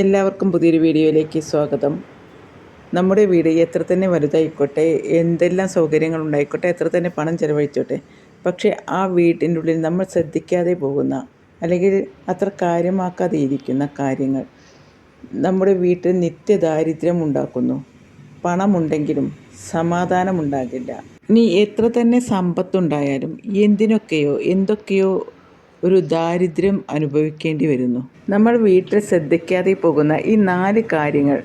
എല്ലാവർക്കും പുതിയൊരു വീഡിയോയിലേക്ക് സ്വാഗതം. നമ്മുടെ വീട് എത്ര തന്നെ വലുതായിക്കോട്ടെ എന്തെല്ലാം സൗകര്യങ്ങൾ ഉണ്ടായിക്കോട്ടെ എത്ര തന്നെ പണം ചെലവഴിച്ചോട്ടെ പക്ഷേ ആ വീട്ടിന്റെ ഉള്ളിൽ നമ്മൾ ശ്രദ്ധിക്കാതെ പോകുന്ന അല്ലെങ്കിൽ അത്ര കാര്യമാക്കാതെ ഇരിക്കുന്ന കാര്യങ്ങൾ നമ്മുടെ വീട്ടിൽ നിത്യദാരിദ്ര്യം ഉണ്ടാക്കുന്നു. പണമുണ്ടെങ്കിലും സമാധാനമുണ്ടാകില്ല. ഇനി എത്ര തന്നെ സമ്പത്തുണ്ടായാലും എന്തിനൊക്കെയോ എന്തൊക്കെയോ ഒരു ദാരിദ്ര്യം അനുഭവിക്കേണ്ടി വരുന്നു. നമ്മൾ വീട്ടിൽ ശ്രദ്ധിക്കാതെ പോകുന്ന ഈ നാല് കാര്യങ്ങൾ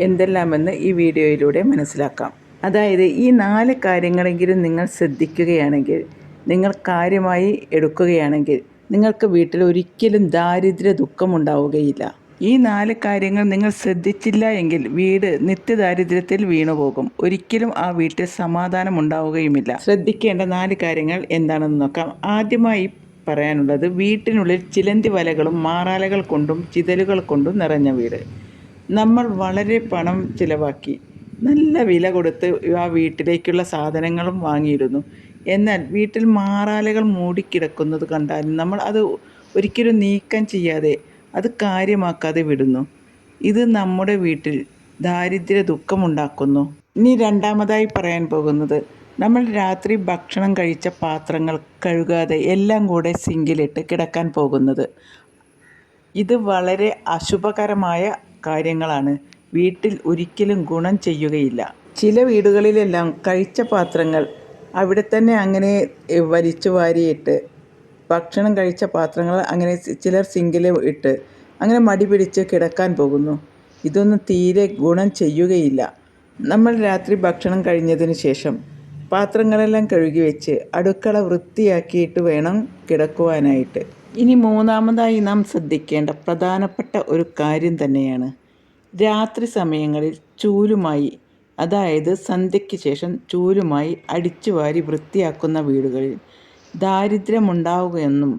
എന്തെല്ലാമെന്ന് ഈ വീഡിയോയിലൂടെ മനസ്സിലാക്കാം. അതായത് ഈ നാല് കാര്യങ്ങളെങ്കിലും നിങ്ങൾ ശ്രദ്ധിക്കുകയാണെങ്കിൽ നിങ്ങൾ കാര്യമായി എടുക്കുകയാണെങ്കിൽ നിങ്ങൾക്ക് വീട്ടിൽ ഒരിക്കലും ദാരിദ്ര്യ ദുഃഖമുണ്ടാവുകയില്ല. ഈ നാല് കാര്യങ്ങൾ നിങ്ങൾ ശ്രദ്ധിച്ചില്ല എങ്കിൽ വീട് നിത്യദാരിദ്ര്യത്തിൽ വീണുപോകും. ഒരിക്കലും ആ വീട്ടിൽ സമാധാനം ഉണ്ടാവുകയുമില്ല ശ്രദ്ധിക്കേണ്ട നാല് കാര്യങ്ങൾ എന്താണെന്ന് നോക്കാം. ആദ്യമായി പറയാനുള്ളത് വീട്ടിനുള്ളിൽ ചിലന്തി വലകളും മാറാലകൾ കൊണ്ടും ചിതലുകൾ കൊണ്ടും നിറഞ്ഞ വീട്. നമ്മൾ വളരെ പണം ചിലവാക്കി നല്ല വില കൊടുത്ത് ആ വീട്ടിലേക്കുള്ള സാധനങ്ങളും വാങ്ങിയിരുന്നു. എന്നാൽ വീട്ടിൽ മാറാലകൾ മൂടിക്കിടക്കുന്നത് കണ്ടാൽ നമ്മൾ അത് ഒരിക്കലും നീക്കം ചെയ്യാതെ അത് കാര്യമാക്കാതെ വിടുന്നു. ഇത് നമ്മുടെ വീട്ടിൽ ദാരിദ്ര്യ ദുഃഖമുണ്ടാക്കുന്നു. ഇനി രണ്ടാമതായി പറയാൻ പോകുന്നത് നമ്മൾ രാത്രി ഭക്ഷണം കഴിച്ച പാത്രങ്ങൾ കഴുകാതെ എല്ലാം കൂടെ സിങ്കിലിട്ട് കിടക്കാൻ പോകുന്നത്. ഇത് വളരെ അശുഭകരമായ കാര്യങ്ങളാണ്. വീട്ടിൽ ഒരിക്കലും ഗുണം ചെയ്യുകയില്ല. ചില വീടുകളിലെല്ലാം കഴിച്ച പാത്രങ്ങൾ അവിടെ തന്നെ അങ്ങനെ വലിച്ചു വാരിയിട്ട് ഭക്ഷണം കഴിച്ച പാത്രങ്ങൾ അങ്ങനെ ചിലർ സിങ്കിൽ ഇട്ട് അങ്ങനെ മടി പിടിച്ച് കിടക്കാൻ പോകുന്നു. ഇതൊന്നും തീരെ ഗുണം ചെയ്യുകയില്ല. നമ്മൾ രാത്രി ഭക്ഷണം കഴിഞ്ഞതിന് ശേഷം പാത്രങ്ങളെല്ലാം കഴുകി വെച്ച് അടുക്കള വൃത്തിയാക്കിയിട്ട് വേണം കിടക്കുവാനായിട്ട്. ഇനി മൂന്നാമതായി നാം ശ്രദ്ധിക്കേണ്ട പ്രധാനപ്പെട്ട ഒരു കാര്യം തന്നെയാണ്. രാത്രി സമയങ്ങളിൽ ചൂലുമായി അതായത് സന്ധ്യയ്ക്ക് ശേഷം ചൂലുമായി അടിച്ചു വാരി വൃത്തിയാക്കുന്ന വീടുകളിൽ ദാരിദ്ര്യമുണ്ടാവുകയെന്നും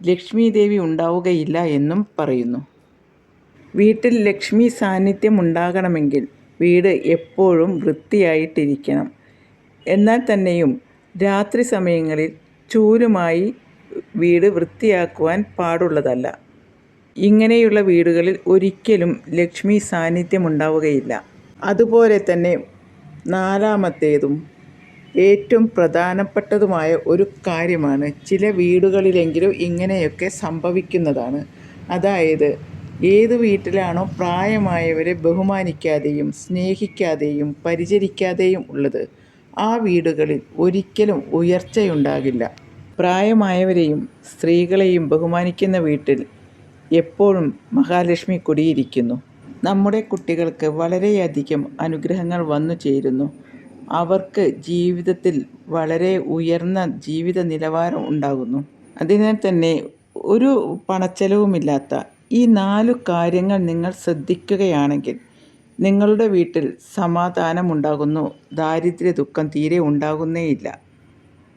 ലക്ഷ്മി ദേവി ഉണ്ടാവുകയില്ല എന്നും പറയുന്നു. വീട്ടിൽ ലക്ഷ്മി സാന്നിധ്യം ഉണ്ടാകണമെങ്കിൽ വീട് എപ്പോഴും വൃത്തിയായിട്ടിരിക്കണം. എന്നാൽ തന്നെയും രാത്രി സമയങ്ങളിൽ ചൂലുമായി വീട് വൃത്തിയാക്കുവാൻ പാടുള്ളതല്ല. ഇങ്ങനെയുള്ള വീടുകളിൽ ഒരിക്കലും ലക്ഷ്മി സാന്നിധ്യമുണ്ടാവുകയില്ല. അതുപോലെ തന്നെ നാലാമത്തേതും ഏറ്റവും പ്രധാനപ്പെട്ടതുമായ ഒരു കാര്യമാണ് ചില വീടുകളിലെങ്കിലും ഇങ്ങനെയൊക്കെ സംഭവിക്കുന്നതാണ്. അതായത് ഏത് വീട്ടിലാണോ പ്രായമായവരെ ബഹുമാനിക്കാതെയും സ്നേഹിക്കാതെയും പരിചരിക്കാതെയും ഉള്ളത്. ആ വീടുകളിൽ ഒരിക്കലും ഉയർച്ചയുണ്ടാകില്ല. പ്രായമായവരെയും സ്ത്രീകളെയും ബഹുമാനിക്കുന്ന വീട്ടിൽ എപ്പോഴും മഹാലക്ഷ്മി കുടിയിരിക്കുന്നു. നമ്മുടെ കുട്ടികൾക്ക് വളരെയധികം അനുഗ്രഹങ്ങൾ വന്നു ചേരുന്നു. അവർക്ക് ജീവിതത്തിൽ വളരെ ഉയർന്ന ജീവിത നിലവാരം ഉണ്ടാകുന്നു. അതിനാൽ തന്നെ ഒരു പണച്ചെലവുമില്ലാത്ത ഈ നാലു കാര്യങ്ങൾ നിങ്ങൾ ശ്രദ്ധിക്കുകയാണെങ്കിൽ നിങ്ങളുടെ വീട്ടിൽ സമാധാനമുണ്ടാകുന്നു. ദാരിദ്ര്യ ദുഃഖം തീരെ ഉണ്ടാകുന്നേയില്ല.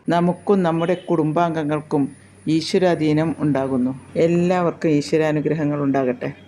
നമുക്കും നമ്മുടെ കുടുംബാംഗങ്ങൾക്കും ഈശ്വരാധീനം ഉണ്ടാകുന്നു. എല്ലാവർക്കും ഈശ്വരാനുഗ്രഹങ്ങൾ ഉണ്ടാകട്ടെ.